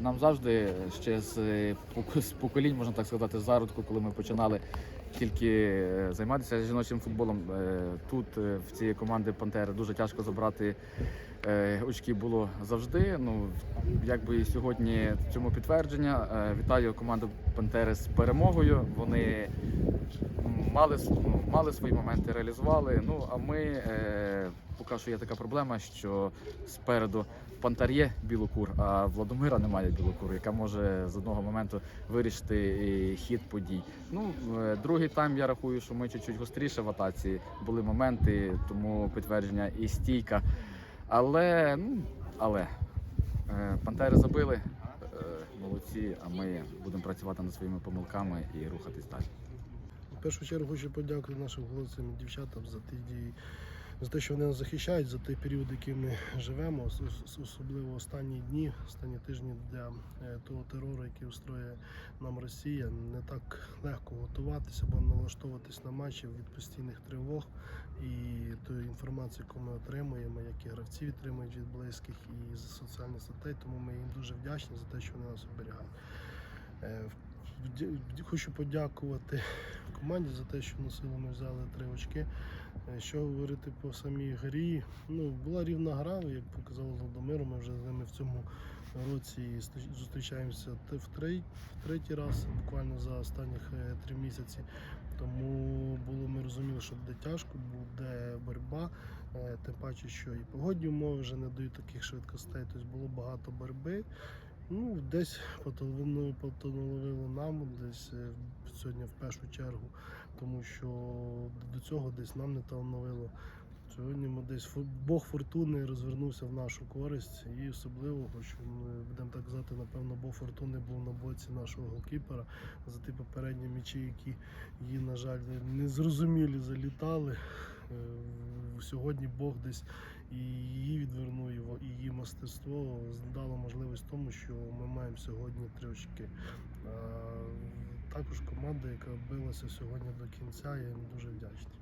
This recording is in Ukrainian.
нам завжди ще з, поколінь, можна так сказати, зародку, коли ми починали тільки е, займатися жіночим футболом. е, Тут е, в цієї команди Пантери дуже тяжко забрати очки було завжди. Ну якби і сьогодні цьому підтвердження. Вітаю команду Пантери з перемогою. Вони мали, ну, мали свої моменти, реалізували. Ну а ми е, поки що є така проблема, що спереду в Пантер є білокур, а Владомира немає білокур, яка може з одного моменту вирішити е, хід подій. Ну е, другий тайм я рахую, що ми чуть-чуть гостріше в атаці. Були моменти, тому підтвердження і стійка. Але ну але е, Пантери забили. е, Молодці, а ми будемо працювати над своїми помилками і рухатись далі. Першу чергу хочу подякувати нашим хлопцям і дівчатам за ті дії, за те, що вони нас захищають, за той період, який ми живемо, ос- ос- особливо останні дні, останні тижні для е, того терору, який устроює нам Росія. Не так легко готуватися або налаштовуватись на матчі від постійних тривог і тої інформації, яку ми отримуємо, як і гравці отримують від близьких і з соціальних сетей. Тому ми їм дуже вдячні за те, що вони нас оберігають. Хочу подякувати команді за те, що на силу ми взяли три очки. Е, Що говорити по самій грі? Ну, була рівна гра, як показав Володимир, ми вже з ними в цьому році зустрічаємося в третій, раз, буквально за останніх е, три місяці. Тому було ми розуміли, що буде тяжко, буде боротьба. Е, Тим паче, що і погодні умови вже не дають таких швидкостей, тобто було багато боротьби. Ну, десь потонуловило нам, десь е, сьогодні в першу чергу, тому що до цього десь нам не талановило. Сьогодні ми десь Бог фортуни розвернувся в нашу користь і особливо, що ми будемо так казати, напевно, Бог фортуни був на боці нашого голкіпера за ті попередні м'ячі, які її, на жаль, незрозумілі залітали. Сьогодні Бог десь і її відвернув, і її мистецтво дало можливість тому, що ми маємо сьогодні три очки. Також команда, яка билася сьогодні до кінця, я їм дуже вдячний.